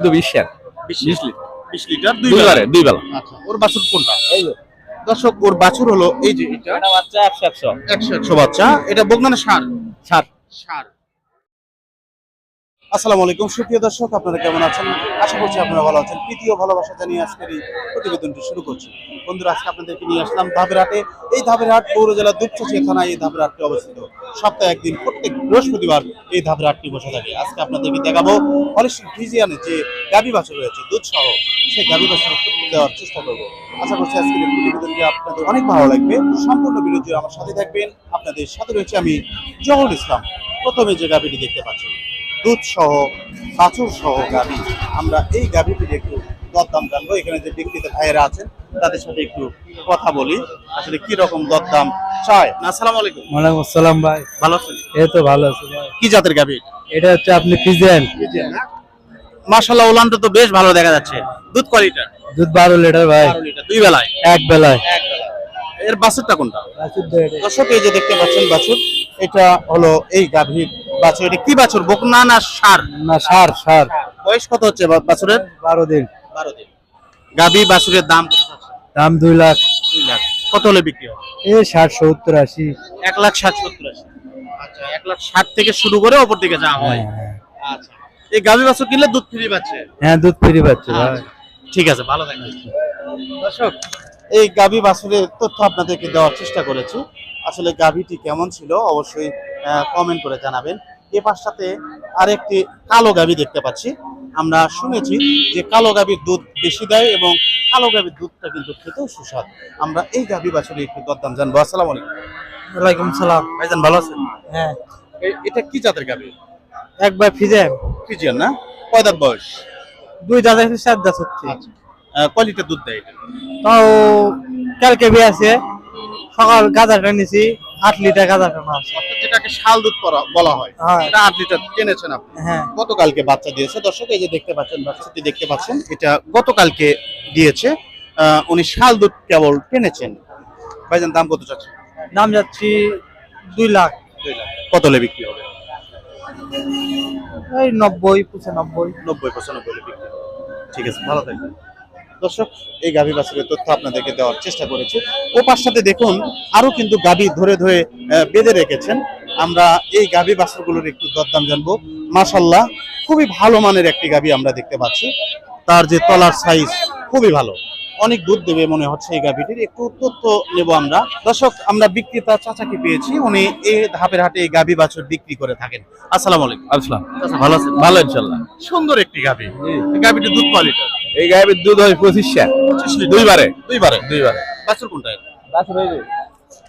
বিশ লিটার বিশ লিটার দুই বেলা। দুই বেলা। আচ্ছা ওর বাছুর কোনটা? দর্শক ওর বাছুর হলো এই যে এটা। এটা বাচ্চা একশো একশো। একশো একশো বাচ্চা। এটা বগনানা সার? সার। সার। আসসালামু আলাইকুম। সুপ্রিয় দর্শক, আপনারা কেমন আছেন? আশা করছি আপনারা ভালো আছেন। তৃতীয় ভালোবাসা জানিয়ে আজকের এই প্রতিবেদনটি শুরু করছি। বন্ধুরা, আজকে আপনাদেরকে নিয়ে আসলাম ধাবেরহাটে এই ধাবেরহাট পৌর জেলা দুপচাচিয়া থানায় এই ধাবেরহাটটি অবস্থিত। সপ্তাহে একদিন, প্রত্যেক বৃহস্পতিবার এই ধাবেরহাটটি বসে থাকে। আজকে আপনাদেরকে দেখাবো হলিস্টিক ফিজিয়ানের যে গাবি বাছুর রয়েছে দুধ সহ সেই গাবি বাছুর দেওয়ার চেষ্টা করব। আশা করছি আজকের এই প্রতিবেদনটি আপনাদের অনেক ভালো লাগবে। সম্পূর্ণ বিরোধী আমার সাথে থাকবেন। আপনাদের সাথে রয়েছে আমি জহরুল ইসলাম। প্রথমে যে গাবিটি দেখতে পাচ্ছেন দুধ সহ বাছুর সহ গাভী আমরা এই গাভীটির একটু দরদাম জানব। এখানে যে বিক্রিতে ভাইয়েরা আছেন তাদের সাথে একটু কথা বলি। আসলে কি রকম দরদাম চায়? না আসসালামু আলাইকুম। ওয়ালাইকুম আসসালাম ভাই। ভালো আছেন? এই তো ভালো আছে ভাই। কি জাতের গাভী এটা হচ্ছে আপনি ফিজেন মাশাআল্লাহ ওলানটা তো বেশ ভালো দেখা যাচ্ছে। দুধ কোয়ালিটার দুধ বারো লিটার ভাই। বারো লিটার দুই বেলায়? এক বেলায়। এক বেলায়। এর বাছুরটা কোনটা? বাছুর দর্শক এই যে দেখতে পাচ্ছেন বাছুর এটা হলো এই গাভীর বাছুর এটা কি বাছুর? বকনা না সার? না সার সার। বয়স কত হচ্ছে বাছুরের? বারো দিন। বারো দিন। গাভী বাছুরের দাম কত দাম দুই লাখ। দুই লাখ। কত হলে বিক্রি হবে? এই ষাট সত্তর আশি। এক লাখ ষাট সত্তর আশি। আচ্ছা এক লাখ ষাট থেকে শুরু করে ওপর দিকে যাওয়া হয়। হ্যাঁ, আচ্ছা। এই গাভী বাছুর কিনলে দুধ ফ্রি পাচ্ছে? হ্যাঁ দুধ ফ্রি পাচ্ছে আচ্ছা, ঠিক আছে ভালো থাকবেন। দর্শক এই গাভী বাছুরের তথ্য আপনাদেরকে দেওয়ার চেষ্টা করেছি। আসলে গাভীটি কেমন ছিল অবশ্যই কমেন্ট করে জানাবেন। এ পাশটাতে আরেকটি কালো গাভী দেখতে পাচ্ছি। আমরা শুনেছি যে কালো গাভীর দুধ বেশি দেয় এবং কালো গাভীর দুধটা কিন্তু খেতেও সুস্বাদ। আমরা এই গাভী বাছুরে একটু দরদাম জানব। আসসালামু আলাইকুম। ওয়ালাইকুম সালাম। ভাইজান ভালো আছেন? হ্যাঁ। এটা কি জাতের গাভী? একবার ফিজেন ফিজিয়ান না? কয় দাঁত বয়স? দুই দাদা চার দাস হচ্ছে। কয় লিটার দুধ দেয় এটা? তাও কালকে বিয়ে আছে। সকাল গাঁজাটা নিছি। আট লিটার না আছে। অর্থাৎ যেটাকে শাল দুধ বলা হয়। হ্যাঁ। এটা আট লিটার কিনেছেন আপনি? হ্যাঁ। গতকালকে বাচ্চা দিয়েছে। দর্শক এই যে দেখতে পাচ্ছেন বাচ্চাটি দেখতে পাচ্ছেন এটা গতকালকে দিয়েছে। উনি শাল দুধ কেবল কিনেছেন। ভাইজান দাম কত চাচ্ছেন? দাম যাচ্ছি দুই লাখ। কত হলে বিক্রি হবে? এই নব্বই পঁচানব্বই। নব্বই পঁচানব্বই বিক্রি ঠিক আছে ভালো থাকবেন। দর্শক, এই গাভী বাছুরের তথ্য আপনাদেরকে দেওয়ার চেষ্টা করেছি। ও সাথে দেখুন, আরও কিন্তু গাভী ধরে ধরে বেঁধে রেখেছেন। আমরা এই গাভী বাছুরগুলোর একটু দরদাম জানব। মাসাল্লাহ খুবই ভালো মানের একটি গাভী আমরা দেখতে পাচ্ছি। তার যে তলার সাইজ খুবই ভালো। অনেক দুধ দেবে মনে হচ্ছে এই গাভীটির। একটু তথ্য নেব আমরা। দর্শক আমরা বিক্রেতা চাচাকে পেয়েছি। উনি এই ধাপের হাটে এই গাভী বাছুর বিক্রি করে থাকেন। আসসালাম আলাইকুম। আসলাম চাচা ভালো আছেন? ভালো ইনশাল্লাহ সুন্দর একটি গাভী। এই গাভীটির দুধ কোয়ালিটি এই গায়ের দুধ হয় পঁচিশ ষাট। দুইবারে। দুইবারে? দুইবারে। বাছুর কোনটা?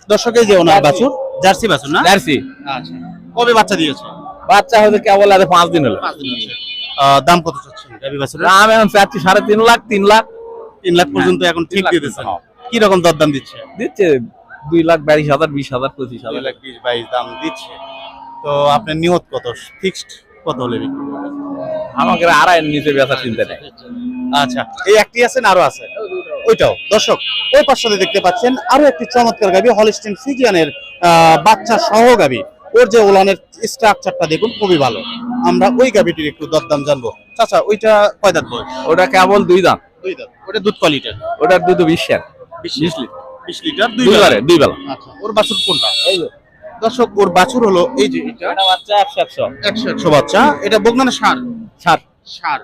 দর্শক এই যে ওনার বাছুর। জার্সি বাছুর না? জার্সি। আচ্ছা। কবে বাচ্চা দিয়েছে? বাচ্চা হয়তো কেবল আর পাঁচ দিন হলো। দাম কত চাচ্ছেন গাভী বাছুরের? দাম এখন চাচ্ছি সাড়ে তিন লাখ তিন লাখ। তিন লাখ পর্যন্ত এখন ঠিক দিয়ে দিচ্ছেন হ্যাঁ। কি রকম দরদাম দিচ্ছে? দিচ্ছে দুই লাখ বাইশ হাজার বিশ হাজার পঁচিশ হাজার। লাখ বিশ বাইশ দাম দিচ্ছে। তো আপনার নিয়ত কত? ফিক্সড কত হলে? আমাকে আড়াই নিচে বেচার চিন্তা নেই। আচ্ছা এই একটি আছেন আরও আছে? ওইটাও। দর্শক ওই পাশে দেখতে পাচ্ছেন আরও একটি চমৎকার গাবি হলিস্টিন ফিজিয়ানের আহ, বাচ্চা সহ গাবি। ওর যে ওলানের স্ট্রাকচারটা দেখুন খুবই ভালো। আমরা ওই গাবিটির একটু দরদাম জানব। চাচা ওইটা কয় দাঁত বয়স? ওটা কেবল দুই দাম দুই দাঁত ওটা দুধ কোয়ালিটির ওটার দুধ বিশ বিশ লিটার। বিশ লিটার। দুই দুইবারে দুই বেলা। আচ্ছা ওর বাছুর কোনটা? দর্শক ওর বাছুর হলো এই যে এটা। বাচ্চা একশো একশো। একশো একশো বাচ্চা। এটা বগনানা সার? ষাট সার।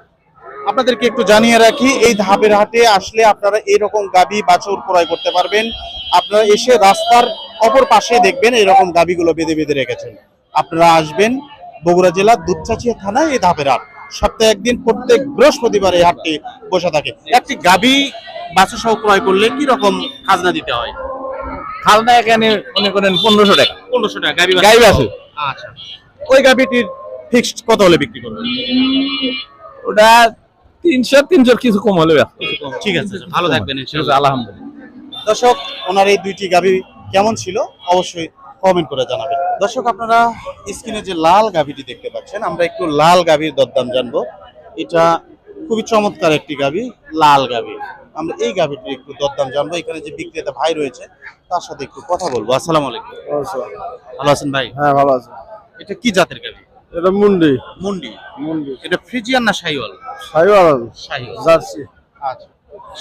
আপনাদেরকে একটু জানিয়ে রাখি এই ধাপের হাটে আসলে আপনারা এরকম গাবি বাছুর ক্রয় করতে পারবেন। আপনারা এসে রাস্তার অপর পাশে দেখবেন এরকম গাবিগুলো বেঁধে বেঁধে রেখেছেন। আপনারা আসবেন বগুড়া জেলার দুধচাচিয়া থানায় এই ধাপের হাট। সপ্তাহে একদিন প্রত্যেক বৃহস্পতিবার এই হাটটি বসে থাকে। একটি গাবি বাছুর সহ ক্রয় করলে কি রকম খাজনা দিতে হয়? খালনা এখানে মনে করেন পনেরোশো টাকা। পনেরোশো টাকা গাবি বাছুর। আচ্ছা। ওই গাবিটির ফিক্সড কত হলে বিক্রি করবেন? ওটা তিনশো তিনশোর কিছু কম হলে ঠিক আছে ভালো থাকবেন আলহামদুলিল্লাহ। দর্শক ওনার এই দুইটি গাভী কেমন ছিল? অবশ্যই কমেন্ট করে জানাবেন। দর্শক আপনারা স্ক্রিনে যে লাল গাভীটি দেখতে পাচ্ছেন আমরা একটু লাল গাভীর দরদাম জানব। এটা খুবই চমৎকার একটি গাভী লাল গাভী। আমরা এই গাভীটির একটু দরদাম জানব। এখানে যে বিক্রেতা ভাই রয়েছে তার সাথে একটু কথা বলব। আসসালামু আলাইকুম। ভালো আছেন ভাই? হ্যাঁ ভালো আছেন এটা কি জাতের গাভী? এটা মুন্ডি। মুন্ডি। মুন্ডি। এটা ফ্রিজিয়ান না সাইওয়াল সাইওয়াল সাইওয়াল জার্সি। আচ্ছা।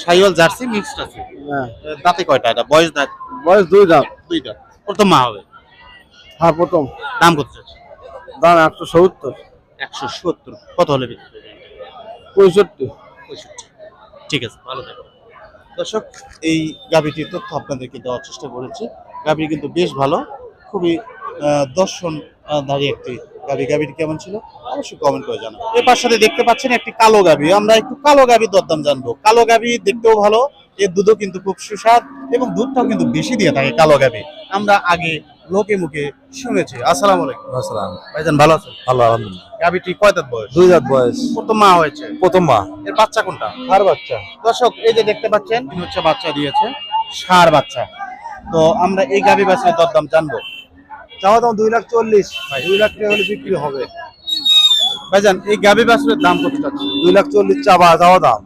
সাইওয়াল জার্সি মিক্সড আছে? হ্যাঁ। দাঁতে কয়টা? এটা বয়স দাঁত? বয়স দুই দাম দুইটা প্রথম মা হবে। হ্যাঁ প্রথম। দাম কত দাম একশো সত্তর। একশো সত্তর। কত হলে বিক্রি পঁয়ষট্টি। পঁয়ষট্টি। ঠিক আছে ভালো থাকবেন দর্শক এই গাভীটির তথ্য আপনাদেরকে দেওয়ার চেষ্টা করেছি। গাভী কিন্তু বেশ ভালো। খুবই দর্শন ধারী একটি গাভী। গাভীটি কেমন ছিল? অবশ্যই কমেন্ট করে জানাবেন। এর সাথে দেখতে পাচ্ছেন একটি কালো গাভী। আমরা একটু কালো গাভীর দরদাম জানব। কালো গাভী দেখতেও ভালো। এর দুধও কিন্তু খুব সুস্বাদ এবং দুধটাও কিন্তু বেশি দিয়ে থাকে কালো গাভী। আমরা আগে লোকে মুখে শুনেছি। আসসালামু আলাইকুম। আসসালাম। ভাইজান ভালো আছেন? ভালো আলহামদুলিল্লাহ। গাভীটি কয় দাঁত বয়স? দুই রাত বয়স। প্রথম মা হয়েছে। প্রথম মা। এর বাচ্চা কোনটা? আর বাচ্চা। দর্শক এই যে দেখতে পাচ্ছেন ইনি হচ্ছে বাচ্চা দিয়েছে সার বাচ্চা। তো আমরা এই গাভী বাচ্চার দরদাম জানব। চাওয়া দাম দুই লাখ চল্লিশ। দুই লাখ টাকা হলে বিক্রি হবে। ভাইজান এই গাভী বাছুরের দাম কত চাচ্ছে দুই লাখ চল্লিশ চাওয়া চাওয়া দাম।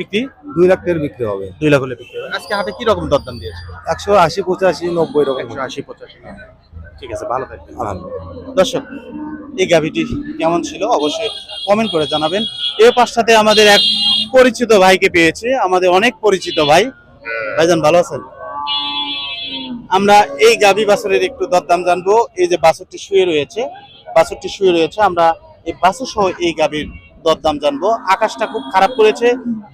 বিক্রি? দুই লাখ টাকার বিক্রি হবে। দুই লাখ হলে বিক্রি হবে। আজকে হাটে কি রকম দরদাম দিয়েছে? একশো আশি পঁচাশি নব্বই রকম। একশো আশি পঁচাশি। ঠিক আছে ভালো থাকবেন। আলহামদুলিল্লাহ দর্শক এই গাভীটি কেমন ছিল অবশ্যই কমেন্ট করে জানাবেন। এর পাশটাতে আমাদের এক পরিচিত ভাইকে পেয়েছে আমাদের অনেক পরিচিত ভাই। ভাইজান ভালো আছেন? আমরা এই গাভী বাছুরের একটু দরদাম জানব। এই যে বাছুরটি শুয়ে রয়েছে বাছুরটি শুয়ে রয়েছে আমরা এই বাছুর সহ এই গাভীর দরদাম জানব। আকাশটা খুব খারাপ করেছে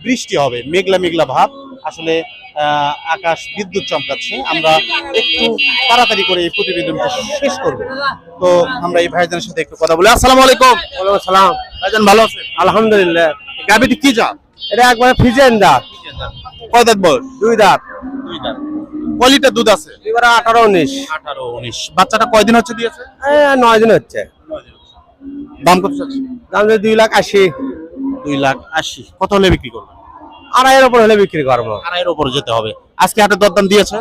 বৃষ্টি হবে মেঘলা মেঘলা ভাব। আসলে আকাশ বিদ্যুৎ চমকাচ্ছে। আমরা একটু তাড়াতাড়ি করে এই প্রতিবেদনটা শেষ করব। তো আমরা এই ভাইজানের সাথে একটু কথা বলি। আসসালামু আলাইকুম। সালাম ভাইজান ভালো আছেন? আলহামদুলিল্লাহ। গাভীটি কি জাত? এটা একবারে ফিজেন দাঁত কয় দাঁত বয়স? দুই দাঁত। দুই দাঁত। কয় লিটার দুধ আছে? এবারে আঠারো উনিশ। আঠারো উনিশ। বাচ্চাটা কয়দিন হচ্ছে দিয়েছে? নয় দিন হচ্ছে। দাম কত চাচ্ছে দাম যে দুই লাখ আশি। দুই লাখ আশি। কত হলে বিক্রি করবেন? আড়াইয়ের উপর হলে বিক্রি করব। আড়াইয়ের উপরে যেতে হবে। আজকে হাটের দরদাম দিয়েছে?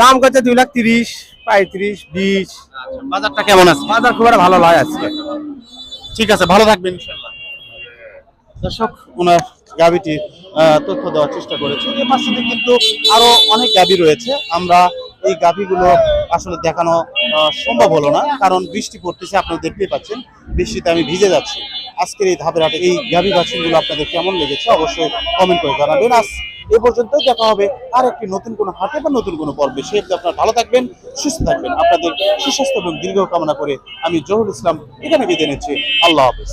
দাম করছে দুই লাখ তিরিশ পঁয়ত্রিশ বিশ। বাজারটা কেমন আছে? বাজার খুব একটা ভালো নয় আজকে। ঠিক আছে ভালো থাকবেন ইনশাল্লাহ দর্শক ওনার গাবিটি তথ্য দেওয়ার চেষ্টা করেছে। এর পাশে কিন্তু আরও অনেক গাবি রয়েছে। আমরা এই গাবিগুলো আসলে দেখানো সম্ভব হলো না কারণ বৃষ্টি পড়তেছে আপনারা দেখতেই পাচ্ছেন। বৃষ্টিতে আমি ভিজে যাচ্ছি। আজকের এই ধাপের হাটে এই গাভী বাছুরগুলো আপনাদের কেমন লেগেছে অবশ্যই কমেন্ট করে জানাবেন। আজ এ পর্যন্ত দেখা হবে আর একটি নতুন কোনো হাটে বা নতুন কোনো পর্বে। সে আপনারা ভালো থাকবেন, সুস্থ থাকবেন। আপনাদের সুস্বাস্থ্য এবং দীর্ঘ কামনা করে আমি জহুর ইসলাম এখানে বিদায় নিচ্ছি। আল্লাহ হাফিজ।